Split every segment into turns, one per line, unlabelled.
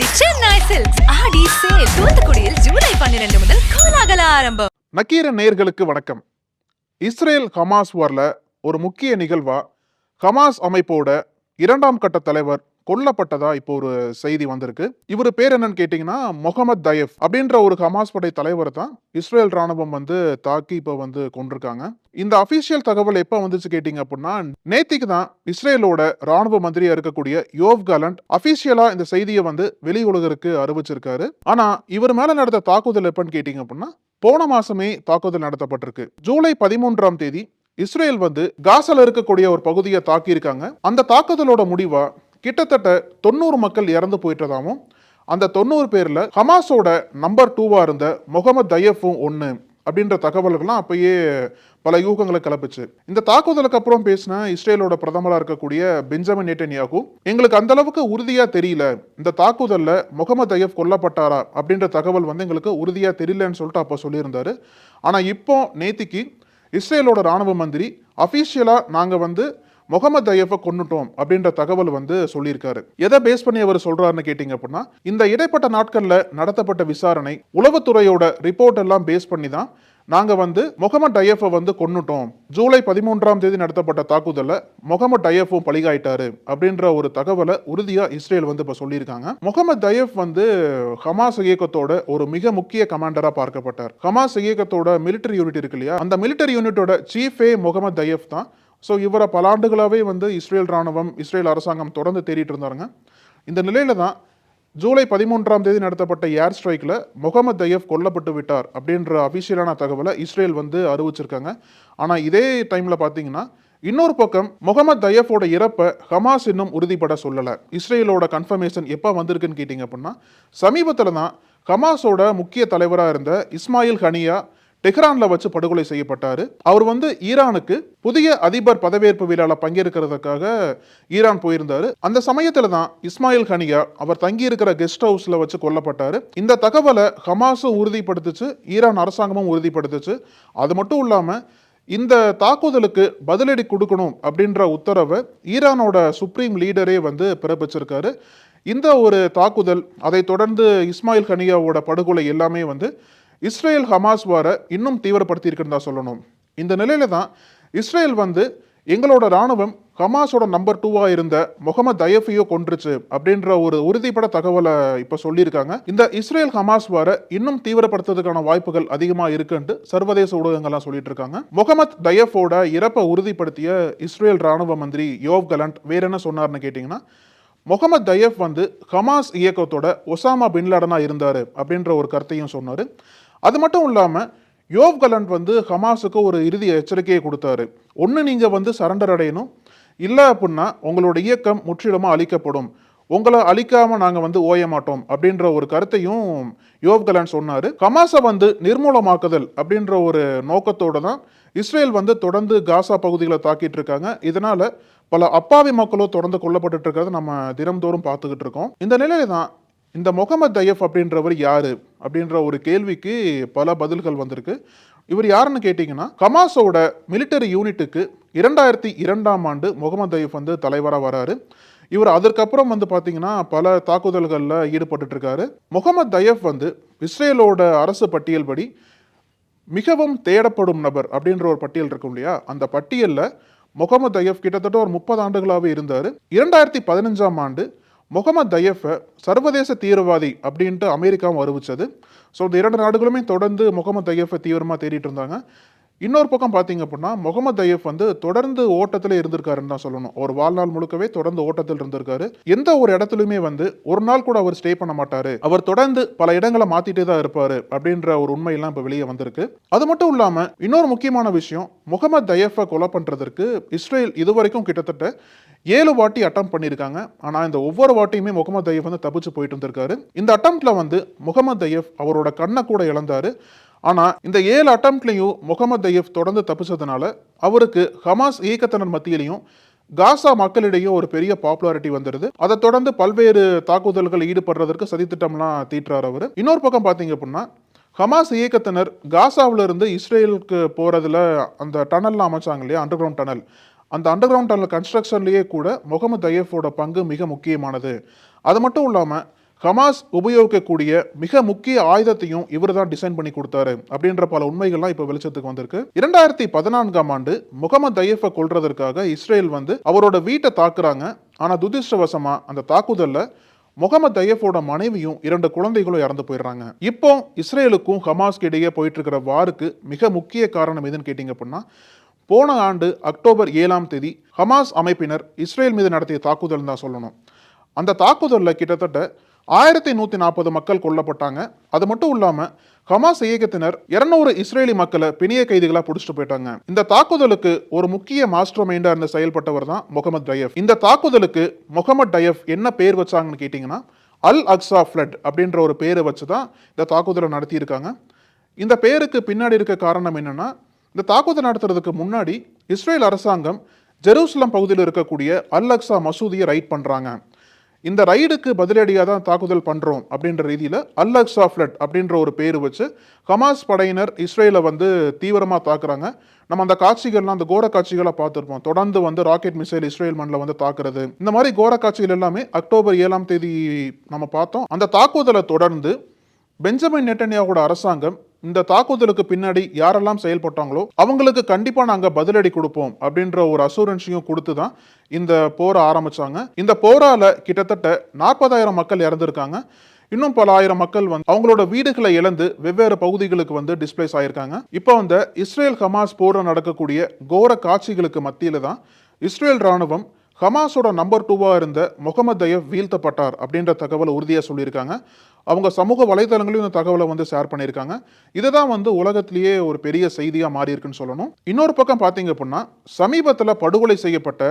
The Chennai silks Aadi sale தூத்துக்குடியில் ஜூலை பன்னிரண்டு முதல் கோலாகல ஆரம்பம்.
நக்கீர நேயர்களுக்கு வணக்கம். இஸ்ரேல் ஹமாஸ் வார்ல ஒரு முக்கிய நிகழ்வா ஹமாஸ் அமைப்போட இரண்டாம் கட்ட தலைவர் கொல்லப்பட்டதா இப்போ ஒரு செய்தி வந்திருக்கு. இவர் பேர் என்னன்னு கேட்டிங்கன்னா முகமது தயப் அப்படின்ற ஒரு ஹமாஸ் படை தலைவர் தான் இஸ்ரேல் ராணுவம் வந்து தாக்கி இப்போ வந்து கொண்டிருக்காங்க. இந்த அபிஷியல் தகவல் எப்போ வந்துச்சு கேட்டிங்க அப்படின்னா நேத்திக்கு தான் இஸ்ரேலோட ராணுவ மந்திரியா இருக்கக்கூடிய யோவ் கலண்ட் அபிஷியலா இந்த செய்தியை வந்து வெளி உலகிற்கு அறிவிச்சிருக்காரு. ஆனா இவர் மேல நடந்த தாக்குதல் எப்பன்னு கேட்டிங்க அப்படின்னா போன மாசமே தாக்குதல் நடத்தப்பட்டிருக்கு. ஜூலை பதிமூன்றாம் தேதி இஸ்ரேல் வந்து காசால இருக்கக்கூடிய ஒரு பகுதியை தாக்கியிருக்காங்க. அந்த தாக்குதலோட முடிவா கிட்டத்தட்ட தொண்ணூறு மக்கள் இறந்து போயிட்டதாகவும் அந்த தொண்ணூறு பேரில் ஹமாஸோட நம்பர் டூவாக இருந்த முகமது தயஃபும் ஒன்று அப்படின்ற தகவல்கள்லாம் அப்பயே பல யூகங்களை கிளப்பிச்சு. இந்த தாக்குதலுக்கு அப்புறம் பேசின இஸ்ரேலோட பிரதமராக இருக்கக்கூடிய பெஞ்சமின் நேட்டன்யாகும் எங்களுக்கு அந்த அளவுக்கு உறுதியாக தெரியல இந்த தாக்குதலில் முகமது தயஃப் கொல்லப்பட்டாரா அப்படின்ற தகவல் வந்து எங்களுக்கு உறுதியாக தெரியலன்னு சொல்லிட்டு அப்போ சொல்லியிருந்தாரு. ஆனால் இப்போ நேத்திக்கு இஸ்ரேலோட ராணுவ மந்திரி அஃபீஷியலாக நாங்கள் வந்து முகமது தயஃபை கொன்னுட்டோம் அப்படின்ற தகவல் வந்து சொல்லியிருக்காரு. எதை பேஸ் பண்ணி அவர் சொல்றாருன்னு கேட்டிங்க அப்படின்னா இந்த இடைப்பட்ட நாட்கள்ல நடத்தப்பட்ட விசாரணை உளவுத்துறையோட ரிப்போர்ட் எல்லாம் பேஸ் பண்ணி தான் நாங்க வந்து முகமது டயஃபை வந்து கொன்னுட்டோம். ஜூலை பதிமூன்றாம் தேதி நடத்தப்பட்ட தாக்குதல்ல முகமது டயஃபும் பலிகாயிட்டாரு அப்படின்ற ஒரு தகவலை உறுதியா இஸ்ரேல் வந்து இப்ப சொல்லியிருக்காங்க. முகமது தயஃப் வந்து ஹமாஸ் இயக்கத்தோட ஒரு மிக முக்கிய கமாண்டரா பார்க்கப்பட்டார். ஹமாஸ் இயக்கத்தோட மிலிட்டரி யூனிட் இருக்கு இல்லையா? அந்த மிலிட்டரி யூனிட்டோட சீஃபே முகமது தயஃப் தான். ஸோ இவரை பல ஆண்டுகளாகவே வந்து இஸ்ரேல் ராணுவம் இஸ்ரேல் அரசாங்கம் தொடர்ந்து தேடிட்டு இருந்தாருங்க. இந்த நிலையில தான் ஜூலை பதிமூன்றாம் தேதி நடத்தப்பட்ட ஏர் ஸ்ட்ரைக்கில் முகமது தயஃப் கொல்லப்பட்டு விட்டார் அப்படின்ற அபிஷியலான தகவலை இஸ்ரேல் வந்து அறிவிச்சிருக்காங்க. ஆனால் இதே டைமில் பார்த்தீங்கன்னா இன்னொரு பக்கம் முகமது தயஃபோட இறப்பை ஹமாஸ் இன்னும் உறுதிப்பட சொல்லலை. இஸ்ரேலோட கன்ஃபர்மேஷன் எப்போ வந்திருக்குன்னு கேட்டிங்க அப்படின்னா சமீபத்தில் தான் ஹமாஸோட முக்கிய தலைவராக இருந்த இஸ்மாயில் ஹனியா டெஹ்ரான்ல வச்சு படுகொலை செய்யப்பட்டாரு. அவர் வந்து ஈரானுக்கு புதிய அதிபர் பதவியேற்பு விழாவில் பங்கேற்கிறதுக்காக ஈரான் போயிருந்தாரு. அந்த சமயத்துல தான் இஸ்மாயில் ஹனியா அவர் தங்கி இருக்கிற கெஸ்ட் ஹவுஸ்ல வச்சு கொல்லப்பட்டாரு. இந்த தகவலை ஹமாஸும் உறுதிப்படுத்துச்சு ஈரான் அரசாங்கமும் உறுதிப்படுத்துச்சு. அது மட்டும் இல்லாம இந்த தாக்குதலுக்கு பதிலடி கொடுக்கணும் அப்படின்ற உத்தரவை ஈரானோட சுப்ரீம் லீடரே வந்து பிறப்பிச்சிருக்காரு. இந்த ஒரு தாக்குதல் அதை தொடர்ந்து இஸ்மாயில் ஹனியாவோட படுகொலை எல்லாமே வந்து இஸ்ரேல் ஹமாஸ் வார இன்னும் தீவிரப்படுத்தியிருக்குன்னு தான் சொல்லணும். இந்த நிலையில தான் இஸ்ரேல் வந்து எங்களோட ராணுவம் ஹமாஸோட நம்பர் டூவாக இருந்த முகமது தயஃபியோ கொன்றுச்சு அப்படின்ற ஒரு உறுதிப்பட தகவலை இப்போ சொல்லியிருக்காங்க. இந்த இஸ்ரேல் ஹமாஸ் வார இன்னும் தீவிரப்படுத்துறதுக்கான வாய்ப்புகள் அதிகமா இருக்குன்ட்டு சர்வதேச ஊடகங்கள்லாம் சொல்லிட்டு இருக்காங்க முகமது தயஃபோட இறப்பை உறுதிப்படுத்திய இஸ்ரேல் ராணுவ மந்திரி யோவ் கலண்ட் வேற என்ன சொன்னார்னு கேட்டிங்கன்னா முகமது தயஃப் வந்து ஹமாஸ் இயக்கத்தோட ஒசாமா பின் இருந்தார் அப்படின்ற ஒரு கருத்தையும் சொன்னார். அது மட்டும் இல்லாமல் யோவ் கலண்ட் வந்து ஹமாஸுக்கு ஒரு இறுதி எச்சரிக்கையை கொடுத்தாரு. ஒன்று நீங்கள் வந்து சரண்டர் அடையணும். இல்லை அப்படின்னா உங்களோட இயக்கம் முற்றிலுமாக அழிக்கப்படும். உங்களை அழிக்காமல் நாங்கள் வந்து ஓய மாட்டோம் அப்படின்ற ஒரு கருத்தையும் யோவ் கலான் சொன்னார். ஹமாஸை வந்து நிர்மூலமாக்குதல் அப்படின்ற ஒரு நோக்கத்தோடு தான் இஸ்ரேல் வந்து தொடர்ந்து காசா பகுதிகளை தாக்கிட்டு இருக்காங்க. இதனால் பல அப்பாவி மக்களும் தொடர்ந்து கொல்லப்பட்டு இருக்கிறத நம்ம தினம்தோறும் பார்த்துக்கிட்டு இருக்கோம். இந்த நிலையில தான் இந்த முகமது தயஃப் அப்படின்றவர் யாரு? அப்படின்ற ஒரு கேள்விக்கு பல பதில்கள் வந்திருக்கு. இவர் யாருன்னு கேட்டிங்கன்னா கமாஸோட மிலிட்டரி யூனிட்டுக்கு இரண்டாயிரத்தி இரண்டாம் ஆண்டு முகமது தயஃப் வந்து தலைவராக வராரு. இவர் அதற்கப்புறம் வந்து பார்த்தீங்கன்னா பல தாக்குதல்களில் ஈடுபட்டு இருக்காரு முகமது தயஃப் வந்து இஸ்ரேலோட அரசு பட்டியல் படி மிகவும் தேடப்படும் நபர் அப்படின்ற ஒரு பட்டியல் இருக்கும் இல்லையா? அந்த பட்டியலில் முகமது தயஃப் கிட்டத்தட்ட ஒரு முப்பது ஆண்டுகளாகவே இருந்தார். இரண்டாயிரத்தி பதினஞ்சாம் ஆண்டு முகமது தயஃபை சர்வதேச தீவிரவாதி அப்படின்ட்டு அமெரிக்காவும் அறிவிச்சது. ஸோ இந்த இரண்டு நாடுகளுமே தொடர்ந்து முகமது தயஃபை தீவிரமாக தேடிட்டு இருந்தாங்க. இன்னொரு பக்கம் பார்த்தீங்க அப்படின்னா முகமது தயஃப் வந்து தொடர்ந்து ஓட்டத்தில் இருந்திருக்காருன்னு தான் சொல்லணும். ஒரு வாழ்நாள் முழுக்கவே தொடர்ந்து ஓட்டத்தில் இருந்திருக்காரு. எந்த ஒரு இடத்துலையுமே வந்து ஒரு நாள் கூட அவர் ஸ்டே பண்ண மாட்டாரு. அவர் தொடர்ந்து பல இடங்களை மாத்திட்டே தான் இருப்பாரு அப்படின்ற ஒரு உண்மையெல்லாம் இப்போ வெளியே வந்திருக்கு. அது மட்டும் இல்லாம இன்னொரு முக்கியமான விஷயம் முகமது தயஃபை கொலை பண்றதற்கு இஸ்ரேல் இதுவரைக்கும் கிட்டத்தட்ட ஏழு வாட்டி அட்டம் பண்ணியிருக்காங்க. ஆனால் இந்த ஒவ்வொரு வாட்டியுமே முகமது தயஃப் வந்து தப்பிச்சு போயிட்டு இருந்திருக்காரு. இந்த அட்டம்ப்ட்ல வந்து முகமது தயஃப் அவரோட கண்ணை கூட இழந்தாரு. ஆனால் இந்த ஏழு அட்டம்ப்ட்லையும் முகமது தயஃப் தொடர்ந்து தப்பிச்சதுனால அவருக்கு ஹமாஸ் இயக்கத்தினர் மத்தியிலையும் காசா மக்களிடையே ஒரு பெரிய பாப்புலாரிட்டி வந்துடுது அதை தொடர்ந்து பல்வேறு தாக்குதல்கள் ஈடுபடுறதற்கு சதித்திட்டம்லாம் தீட்டுறார் அவர். இன்னொரு பக்கம் பார்த்தீங்க அப்படின்னா ஹமாஸ் இயக்கத்தினர் காசாவிலிருந்து இஸ்ரேலுக்கு போகிறதுல அந்த டனல்லாம் அமைச்சாங்க இல்லையா? அண்டர் கிரவுண்ட் டனல் அந்த அண்டர் கிரவுண்ட் டனல் கன்ஸ்ட்ரக்ஷன்லேயே கூட முகமது தயஃபோட பங்கு மிக முக்கியமானது. அது மட்டும் இல்லாமல் ஹமாஸ் உபயோகிக்கக்கூடிய மிக முக்கிய ஆயுதத்தையும் இவர் தான் டிசைன் பண்ணி கொடுத்தாரு அப்படின்ற பல உண்மைகள்லாம் இப்போ வெளிச்சத்துக்கு வந்திருக்கு. இரண்டாயிரத்தி பதினான்காம் ஆண்டு முகமது தயஃபை கொள்றதற்காக இஸ்ரேல் வந்து அவரோட வீட்டை தாக்குறாங்க. ஆனால் துதிர்ஷ்டவசமாக அந்த தாக்குதலில் முகமது தயஃபோட மனைவியும் இரண்டு குழந்தைகளும் இறந்து போயிடுறாங்க. இப்போ இஸ்ரேலுக்கும் ஹமாஸ்க்கு இடையே போயிட்டு இருக்கிற வாருக்கு மிக முக்கிய காரணம் எதுன்னு கேட்டிங்க அப்படின்னா போன ஆண்டு அக்டோபர் ஏழாம் தேதி ஹமாஸ் அமைப்பினர் இஸ்ரேல் மீது நடத்திய தாக்குதல் தான் சொல்லணும். அந்த தாக்குதலில் கிட்டத்தட்ட ஆயிரத்தி நூற்றி நாற்பது மக்கள் கொல்லப்பட்டாங்க. அது மட்டும் இல்லாமல் ஹமாஸ் இயக்கத்தினர் இருநூறு இஸ்ரேலி மக்களை பிணைய கைதிகளாக பிடிச்சிட்டு போயிட்டாங்க. இந்த தாக்குதலுக்கு ஒரு முக்கிய மாஸ்டர் மைண்டாக இருந்து செயல்பட்டவர் தான் முகமது டயஃப். இந்த தாக்குதலுக்கு முகமது டயஃப் என்ன பேர் வச்சாங்கன்னு கேட்டிங்கன்னா அல் அக்ஸா ஃப்ளட் அப்படின்ற ஒரு பேரை வச்சு தான் இந்த தாக்குதலை நடத்தியிருக்காங்க. இந்த பேருக்கு பின்னாடி இருக்க காரணம் என்னென்னா இந்த தாக்குதல் நடத்துறதுக்கு முன்னாடி இஸ்ரேல் அரசாங்கம் ஜெருசலம் பகுதியில் இருக்கக்கூடிய அல் அக்ஸா மசூதியை ரைட் பண்ணுறாங்க இந்த ரைடுக்கு பதிலடியாக தான் தாக்குதல் பண்ணுறோம் அப்படின்ற ரீதியில் அல் அக்ஸா ஃப்ளட் அப்படின்ற ஒரு பேர் வச்சு ஹமாஸ் படையினர் இஸ்ரேலை வந்து தீவிரமாக தாக்குறாங்க. நம்ம அந்த காட்சிகள்லாம் அந்த கோர காட்சிகளை பார்த்துருப்போம். தொடர்ந்து வந்து ராக்கெட் மிசைல் இஸ்ரேல் மண்ணில் வந்து தாக்குறது. இந்த மாதிரி கோர காட்சிகள் எல்லாமே அக்டோபர் ஏழாம் தேதி நம்ம பார்த்தோம். அந்த தாக்குதலை தொடர்ந்து பெஞ்சமின் நெட்டன்யாவோட அரசாங்கம் இந்த தாக்குதலுக்கு பின்னாடி யாரெல்லாம் செயல்பட்டாங்களோ அவங்களுக்கு கண்டிப்பா நாங்க பதிலடி கொடுப்போம் அப்படின்ற ஒரு அசூரன்ஸையும் கொடுத்து தான் இந்த போரை ஆரம்பிச்சாங்க. இந்த போரால கிட்டத்தட்ட நாற்பதாயிரம் மக்கள் இறந்திருக்காங்க. இன்னும் பல ஆயிரம் மக்கள் வந்து அவங்களோட வீடுகளை இழந்து வெவ்வேறு பகுதிகளுக்கு வந்து டிஸ்பிளேஸ் ஆயிருக்காங்க. இப்போ அந்த இஸ்ரேல் ஹமாஸ் போர நடக்கக்கூடிய கோர காட்சிகளுக்கு மத்தியில தான் இஸ்ரேல் ராணுவம் ஹமாஸோட நம்பர் டூவா இருந்த முகமது தயப் வீழ்த்தப்பட்டார் அப்படின்ற தகவலை உறுதியாக சொல்லியிருக்காங்க. அவங்க சமூக வலைதளங்களையும் இந்த தகவலை வந்து ஷேர் பண்ணியிருக்காங்க. இதுதான் வந்து உலகத்திலேயே ஒரு பெரிய செய்தியாக மாறி இருக்குன்னு சொல்லணும். இன்னொரு பக்கம் பார்த்தீங்க அப்படின்னா சமீபத்தில் படுகொலை செய்யப்பட்ட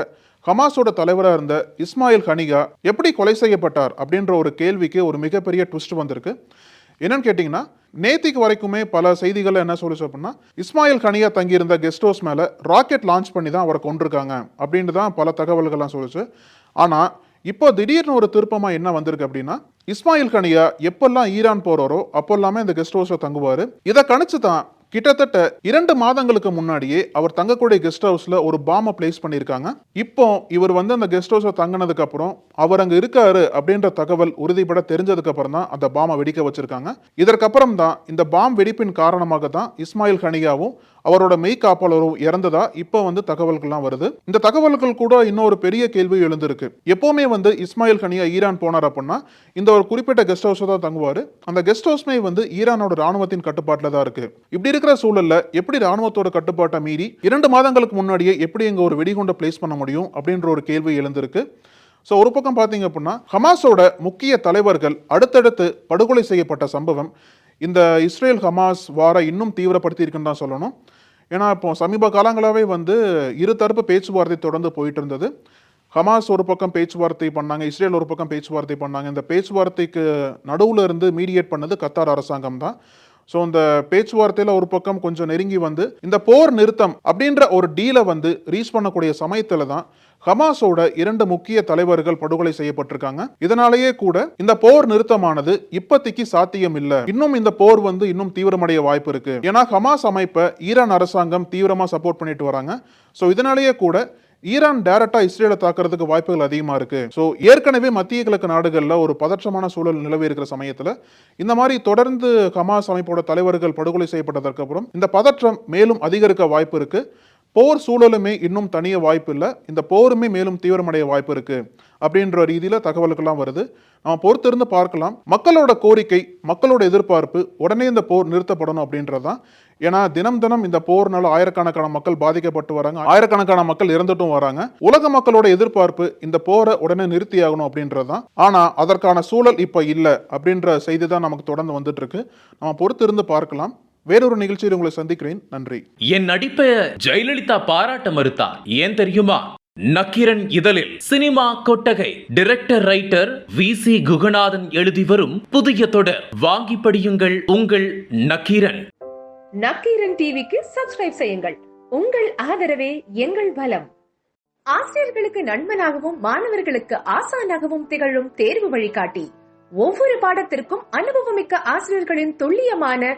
ஹமாஸோட தலைவராக இருந்த இஸ்மாயில் ஹனிகா எப்படி கொலை செய்யப்பட்டார் அப்படின்ற ஒரு கேள்விக்கு ஒரு மிகப்பெரிய ட்விஸ்ட் வந்திருக்கு. என்னன்னு கேட்டிங்கன்னா நேத்திக்கு வரைக்குமே பல செய்திகளை என்ன சொல்லிச்சு அப்படின்னா இஸ்மாயில் கனியா தங்கியிருந்த கெஸ்ட் ஹவுஸ் மேலே ராக்கெட் லான்ச் பண்ணி தான் அவரை கொண்டிருக்காங்க அப்படின்னு தான் பல தகவல்கள்லாம் சொல்லுச்சு. ஆனால் இப்போ திடீர்னு ஒரு திருப்பமாக என்ன வந்திருக்கு அப்படின்னா இஸ்மாயில் கனியா எப்பெல்லாம் ஈரான் போறாரோ அப்போல்லாமே இந்த கெஸ்ட் ஹவுஸில் தங்குவார். இதை கணிச்சு தான் கிட்டத்தட்ட இரண்டு மாதங்களுக்கு முன்னாடியே அவர் தங்கக்கூடிய கெஸ்ட் ஹவுஸ்ல ஒரு பாம்பை பிளேஸ் பண்ணியிருக்காங்க. இப்போ இவர் வந்து அந்த கெஸ்ட் ஹவுஸ்ல தங்கினதுக்கு அப்புறம் அவர் அங்க இருக்காரு அப்படின்ற தகவல் உறுதிப்பட தெரிஞ்சதுக்கு அப்புறம் தான் அந்த பாம்பை வெடிக்க வச்சிருக்காங்க. இதற்கப்புறம் தான் இந்த பாம் வெடிப்பின் காரணமாக தான் இஸ்மாயில் கனியாவும் அவரோட மெய்காப்பாளரும் இறந்ததா இப்போ வந்து தகவல்கள்லாம் வருது. இந்த தகவல்கள் கூட இன்னொரு பெரிய கேள்வி எழுந்திருக்கு. எப்போவுமே வந்து இஸ்மாயில் கனியா ஈரான் போனார் அப்படின்னா இந்த ஒரு குறிப்பிட்ட கெஸ்ட் ஹவுஸ் தான் தங்குவார். அந்த கெஸ்ட் ஹவுஸ்மே வந்து ஈரானோட ராணுவத்தின் கட்டுப்பாட்டில் தான் இருக்கு. இப்படி இருக்கிற சூழல்ல எப்படி ராணுவத்தோட கட்டுப்பாட்டை மீறி இரண்டு மாதங்களுக்கு முன்னாடியே எப்படி இங்கே ஒரு வெடிகுண்டை பிளேஸ் பண்ண முடியும் அப்படின்ற ஒரு கேள்வி எழுந்திருக்கு. ஸோ ஒரு பக்கம் பார்த்தீங்க அப்படின்னா ஹமாஸோட முக்கிய தலைவர்கள் அடுத்தடுத்து படுகொலை செய்யப்பட்ட சம்பவம் இந்த இஸ்ரேல் ஹமாஸ் வாரை இன்னும் தீவிரப்படுத்தியிருக்குன்னு தான் சொல்லணும். ஏன்னா இப்போ சமீப காலங்களாகவே வந்து இருதரப்பு பேச்சுவார்த்தை தொடர்ந்து போயிட்டு இருந்தது ஹமாஸ் ஒரு பக்கம் பேச்சுவார்த்தை பண்ணாங்க இஸ்ரேல் ஒரு பக்கம் பேச்சுவார்த்தை பண்ணாங்க. இந்த பேச்சுவார்த்தைக்கு நடுவில் இருந்து மீடியேட் பண்ணது கத்தார் அரசாங்கம் தான். ஸோ இந்த பேச்சுவார்த்தையில் ஒரு பக்கம் கொஞ்சம் நெருங்கி வந்து இந்த போர் நிறுத்தம் அப்படின்ற ஒரு டீலை வந்து ரீச் பண்ணக்கூடிய சமயத்தில் தான் ஹமாஸோட இரண்டு முக்கிய தலைவர்கள் படுகொலை செய்யப்பட்டிருக்காங்க. இதனாலேயே கூட இந்த போர் நிறுத்தமானது இப்பத்திக்கு சாத்தியம் இல்ல இன்னும் இந்த போர் வந்து இன்னும் தீவிரமடைய வாய்ப்பு இருக்கு. ஏன்னா ஹமாஸ் அமைப்பை ஈரான் அரசாங்கம் தீவிரமா சப்போர்ட் பண்ணிட்டு வராங்க. ஸோ இதனாலேயே கூட ஈரான் டைரக்டா இஸ்ரேலை தாக்குறதுக்கு வாய்ப்புகள் அதிகமா இருக்கு. ஸோ ஏற்கனவே மத்திய கிழக்கு நாடுகளில் ஒரு பதற்றமான சூழல் நிலவி இருக்கிற சமயத்தில் இந்த மாதிரி தொடர்ந்து ஹமாஸ் அமைப்போட தலைவர்கள் படுகொலை செய்யப்பட்டதற்கு அப்புறம் இந்த பதற்றம் மேலும் அதிகரிக்க வாய்ப்பு இருக்கு. போர் சூழலுமே இன்னும் தனிய வாய்ப்பு இல்லை இந்த போருமே மேலும் தீவிரமடைய வாய்ப்பு இருக்கு அப்படின்ற ரீதியில் தகவல்கள்லாம் வருது. நம்ம பொறுத்திருந்து பார்க்கலாம். மக்களோட கோரிக்கை மக்களோட எதிர்பார்ப்பு உடனே இந்த போர் நிறுத்தப்படணும் அப்படின்றதான் ஏன்னா தினம் தினம் இந்த போர்னால ஆயிரக்கணக்கான மக்கள் பாதிக்கப்பட்டு வராங்க. ஆயிரக்கணக்கான மக்கள் இறந்துட்டும் வராங்க. உலக மக்களோட எதிர்பார்ப்பு இந்த போரை உடனே நிறுத்தியாகணும் அப்படின்றது அப்படின்றதான் ஆனா அதற்கான சூழல் இப்ப இல்லை அப்படின்ற செய்தி தான் நமக்கு தொடர்ந்து வந்துட்டு இருக்கு நம்ம பொறுத்திருந்து பார்க்கலாம். வேறொரு நிகழ்ச்சியில் உங்களை சந்திக்கிறேன். நன்றி.
என் நடிப்பை ஜெயலலிதா பாராட்ட மறுத்தார் ஏன் தெரியுமா? நக்கீரன் இதழில் சினிமா கொட்டகை. Director writer V C Guhanathan எழுதி வரும் புதிய தொடர். வாங்கி படியுங்கள் உங்கள் நக்கீரன்.
நக்கீரன் டிவிக்கு சப்ஸ்கிரைப் செய்யுங்கள். உங்கள் ஆதரவே எங்கள் பலம். ஆசிரியர்களுக்கு நண்பனாகவும் மாணவர்களுக்கு ஆசானாகவும் திகழும் தேர்வு வழிகாட்டி. ஒவ்வொரு பாடத்திற்கும் அனுபவமிக்க ஆசிரியர்களின் துல்லியமான